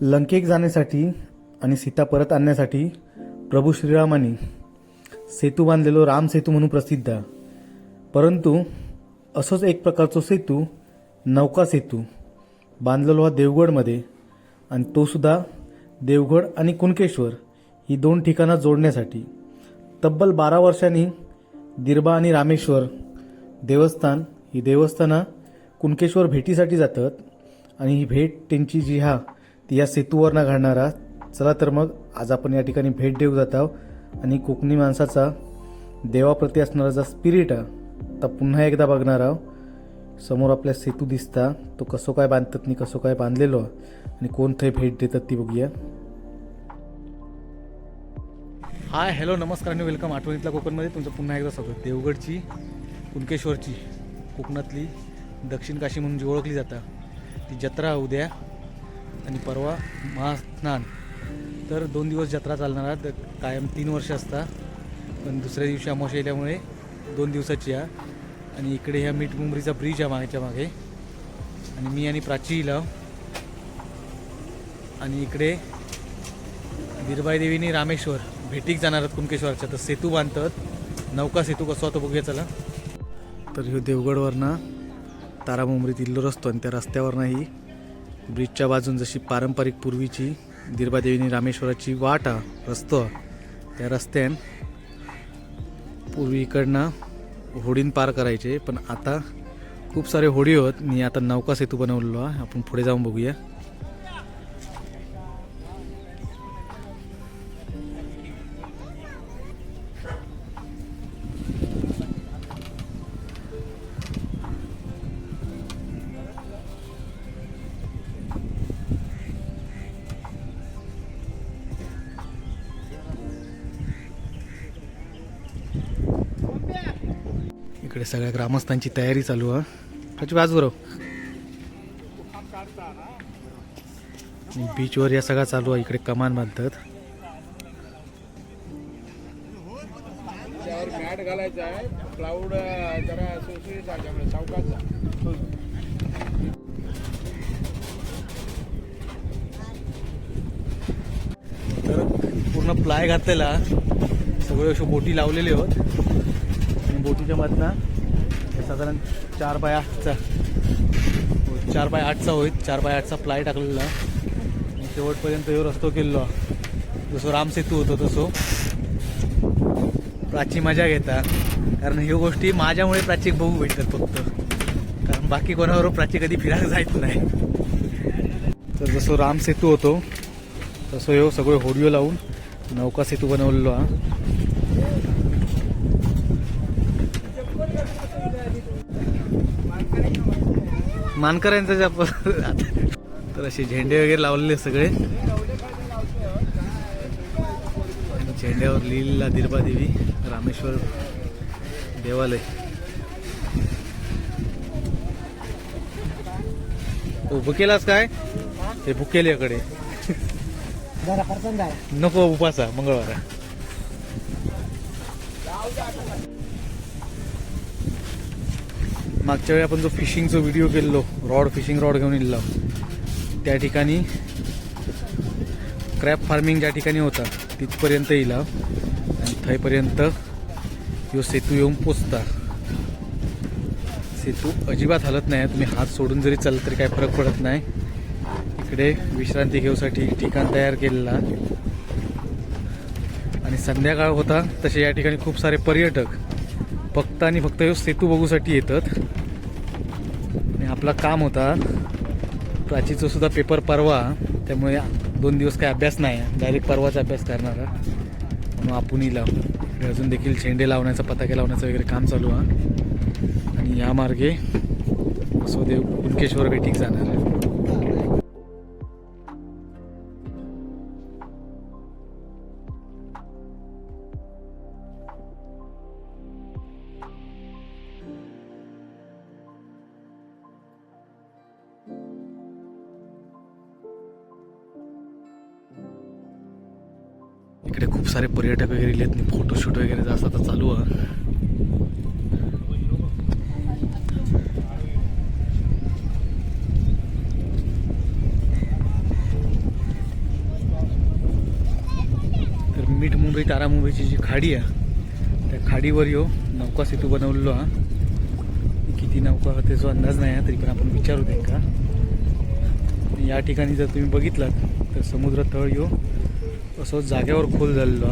लंकेक जाण्यासाठी आणि सीता परत आणण्यासाठी प्रभू श्रीरामाने सेतू बांधलेलो राम सेतू म्हणून प्रसिद्ध आहे. परंतु असंच एक प्रकारचा सेतू नौका सेतू बांधलेलो हा देवगडमध्ये आणि तो सुद्धा देवगड आणि कुणकेश्वर ही दोन ठिकाणं जोडण्यासाठी तब्बल बारा वर्षांनी दिरबा आणि रामेश्वर देवस्थान ही देवस्थानं कुणकेश्वर भेटीसाठी जातात आणि ही भेट त्यांची जी हा ती या सेतूवरनं घडणारा चला तर मग आज आपण या ठिकाणी भेट देऊ जात आहोत. आणि कोकणी माणसाचा देवाप्रती असणारा जो स्पिरिट आहे तर पुन्हा एकदा बघणार आहोत. समोर आपल्या सेतू दिसता तो कसो काय बांधतात आणि कसो काय बांधलेलो आणि कोण थंय भेट देतात ती बघूया. हाय हॅलो नमस्कार आणि वेलकम आठवणीतल्या कोकणमध्ये. तुमचं पुन्हा एकदा स्वागत. देवगडची कुणकेश्वरची कोकणातली दक्षिण काशी म्हणून जी ओळखली जाता. ती जत्रा उद्या आणि परवा महास्नान. तर दोन दिवस जत्रा चालणार आहे. तर कायम तीन वर्ष असता पण दुसऱ्या दिवशी अमावश्या येल्यामुळे दोन दिवसाची या आणि इकडे ह्या मीठ मुंबरीचा ब्रिज आहे मागच्या मागे. आणि मी आणि प्राची इला आणि इकडे बिरबाई देवीने रामेश्वर भेटीक जाणार आहेत कुणकेश्वरच्या. तर सेतू बांधतात. नौका सेतू कसं होतं बघूया चला. तर ह्यो देवगडवरनं तारामुंबरीत इल्लो रस्तो आणि त्या रस्त्यावरनंही ब्रिजच्या बाजून जशी पारंपरिक पूर्वीची दिरबादेवीनी रामेश्वराची वाट हा रस्तो त्या रस्त्यान पूर्वी इकडनं होडीन पार करायचे. पण आता खूप सारे होडी होत. मी आता नौका सेतू बनवलेलो आहे. आपण पुढे जाऊन बघूया. इकडे सगळ्या ग्रामस्थांची तयारी चालू आहे बाजूवर बीचवर या सगळा चालू आहे इकडे कमान बांधतात. मॅट घालायचा आहे जरा सावकाश तर पूर्ण प्लाय घातलेला. सगळे असे बोटी लावलेले होत. आणि बोटीच्या मधनं हे साधारण चार बाय आठचा चार बाय आठचा होईल. चार बाय आठचा प्लाय टाकलेला. शेवटपर्यंत येऊ रस्तो केलेलो. जसं राम सेतू होतो तसो. प्राची मजा घेता. कारण ह्या गोष्टी माझ्यामुळे प्राची बघू भेटतात फक्त. कारण बाकी कोणाबरोबर प्राची कधी फिरायला जायच नाही. तर जसं राम सेतू होतो तसं ह्यो सगळं होडिओ लावून नौका सेतू बनवलेलो हा. मानकऱ्यांचं तर असे झेंडे वगैरे लावलेले सगळे. झेंड्यावर लिहिलेला दिरबा देवी रामेश्वर देवालय. उभं केलास काय? हे बुकेल याकडे. जरा पसंत आहे. नको उपासा मंगळवार. मागच्या वेळी आपण जो फिशिंगचा व्हिडिओ केलेलो रॉड फिशिंग रॉड घेऊन येलो त्या ठिकाणी क्रॅप फार्मिंग ज्या ठिकाणी होता तिथपर्यंत येईल आणि थंयपर्यंत यो सेतू येऊन पोचता. सेतू अजिबात हलत नाही तुम्ही हात सोडून जरी चालत तरी काय फरक पडत नाही. इकडे विश्रांती घेऊसाठी ठिकाण तयार केलेला. आणि संध्याकाळ होता तसे या ठिकाणी खूप सारे पर्यटक फक्त आणि फक्त यो सेतू बघूसाठी येतात. आपला काम होता. प्राचीचं सुद्धा पेपर परवा. त्यामुळे दोन दिवस काही अभ्यास नाही. डायरेक्ट परवाचा अभ्यास करणार म्हणून आपणही लाव अजून देखील झेंडे लावण्याचा पताके लावण्याचं वगैरे काम चालू आहे. आणि या मार्गे वसुदेव कुणकेश्वर भेटीक जाणार इकडे खूप सारे पर्यटक वगैरे येत नाही. फोटोशूट वगैरे जास्त आता चालू आहे. तर मीठ मुंबई तारा मुंबईची जी खाडी आहे त्या खाडीवर येऊ नौका सेतू बनवलेलो हा किती नौका त्याचा अंदाज नाही आहे तरी पण आपण विचारू त्यांना या ठिकाणी जर तुम्ही बघितलात तर समुद्र तळ येऊ असं जाग्यावर खोल झालेलो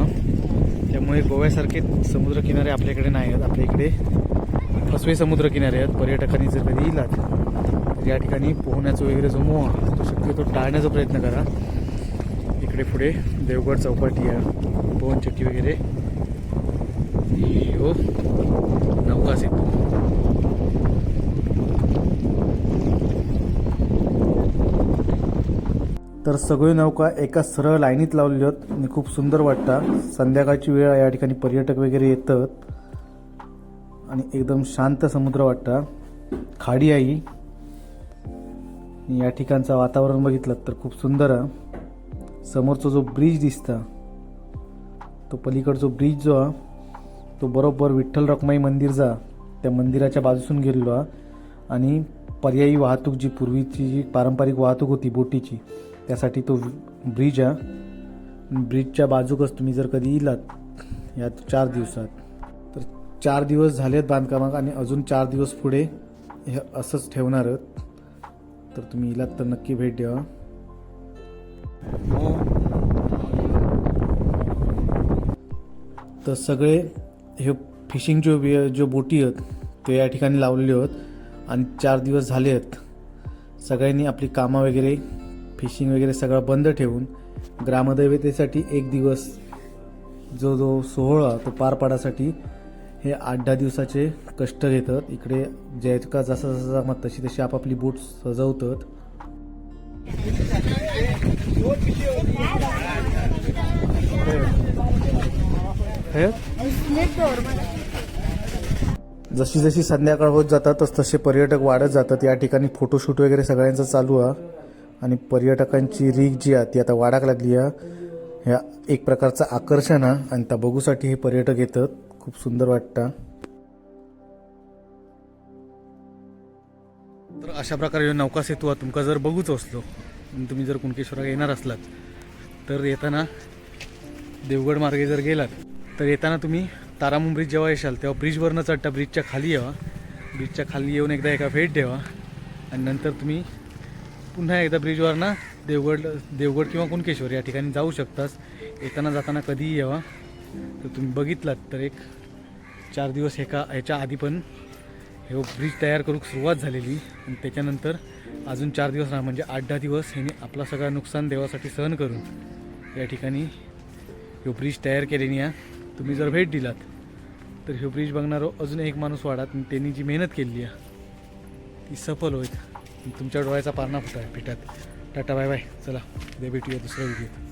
त्यामुळे गोव्यासारखे समुद्रकिनारे आपल्याकडे नाही आहेत. आपल्या इकडे फसवे समुद्रकिनारे आहेत. पर्यटकांनी जर कधी इलात तर या ठिकाणी पोहण्याचं वगैरे जो मोह तो शक्यतो टाळण्याचा प्रयत्न करा. इकडे पुढे देवगड चौपाटी आहे. पवनचक्की वगैरे. हो नौका सेतू. तर सगळे नौका एका सरळ लाईनीत लावलेले आहेत आणि खूप सुंदर वाटतात संध्याकाळची वेळ आहे, या ठिकाणी पर्यटक वगैरे येतात. आणि एकदम शांत समुद्र वाटतं. खाडी आहे या ठिकाणचं वातावरण बघितलं तर खूप सुंदर आहे. समोरचा जो ब्रिज दिसता तो पलीकडचा ब्रिज जो आहे तो बरोबर विठ्ठल रखमाई मंदिर जा त्या मंदिराच्या बाजूसून गेलेलो आहे. आणि पर्यायी वाहतूक जी पूर्वीची जी पारंपरिक वाहतूक होती बोटीची त्यासाठी तो ब्रिज आहे. ब्रिजच्या बाजूकच तुम्ही जर कधी येलात या चार दिवसात तर चार दिवस झालेत बांधकामाक आणि अजून चार दिवस पुढे हे असंच ठेवणार तर तुम्ही इलात तर नक्की भेट द्या. तर सगळे हे फिशिंग जो जो बोटी आहेत ते या ठिकाणी लावलेले आहेत आणि चार दिवस झाले आहेत. सगळ्यांनी आपली कामं वगैरे फिशिंग वगैरे सगळं बंद ठेवून ग्रामदैवतेसाठी एक दिवस जो जो सोहळा तो पार पाडासाठी हे आठ दहा दिवसाचे कष्ट घेतात. इकडे जयका जसा जसा जमत तशी तशी आपापली बोट सजवतात. हे? जशी जशी संध्याकाळ होत जातात तस तसे पर्यटक वाढत जातात. या ठिकाणी फोटोशूट वगैरे सगळ्यांचं चालू आहे. आणि पर्यटकांची रीग जी आहे ती आता वाढाक लागली आहे. ह्या एक प्रकारचं आकर्षण आहे आणि त्या बघूसाठी हे पर्यटक येतात. खूप सुंदर वाटतं. तर अशा प्रकारे ह्यो नौका सेतू हा तुमका जर बघूच असलो आणि तुम्ही जर कुणकेश्वराक येणार असलात तर येताना देवगड मार्गे जर गेलात तर येताना तुम्ही तारामुम ब्रिज जेव्हा येशाल तेव्हा ब्रिजवरनं चढता ब्रिजच्या खाली यावा. ब्रिजच्या खाली येऊन एकदा एका भेट द्यावा आणि नंतर तुम्ही पुन्हा एकदा ब्रिजवरनं देवगड देवगड किंवा कुणकेश्वर या ठिकाणी जाऊ शकतास. येताना जाताना कधीही यावा. तर तुम्ही बघितलात तर एक चार दिवस एका ह्याच्या आधी पण हे ब्रिज तयार करूक सुरुवात झालेली. आणि त्याच्यानंतर अजून चार दिवस राहा. म्हणजे आठ दहा दिवस ह्याने आपला सगळा नुकसान देवासाठी सहन करून या ठिकाणी ह्यो ब्रिज तयार केलेली आहे तुम्ही जर भेट दिलात तर ह्यो ब्रिज बघणारो अजून एक माणूस वाढात. आणि त्यांनी जी मेहनत केलेली आहे ती सफल होईल. तुमच्या डोळ्याचा पारणा फुटा आहे पिठात. Tata bye bye. चला उद्या भेटूया दुसऱ्या व्हिडिओत.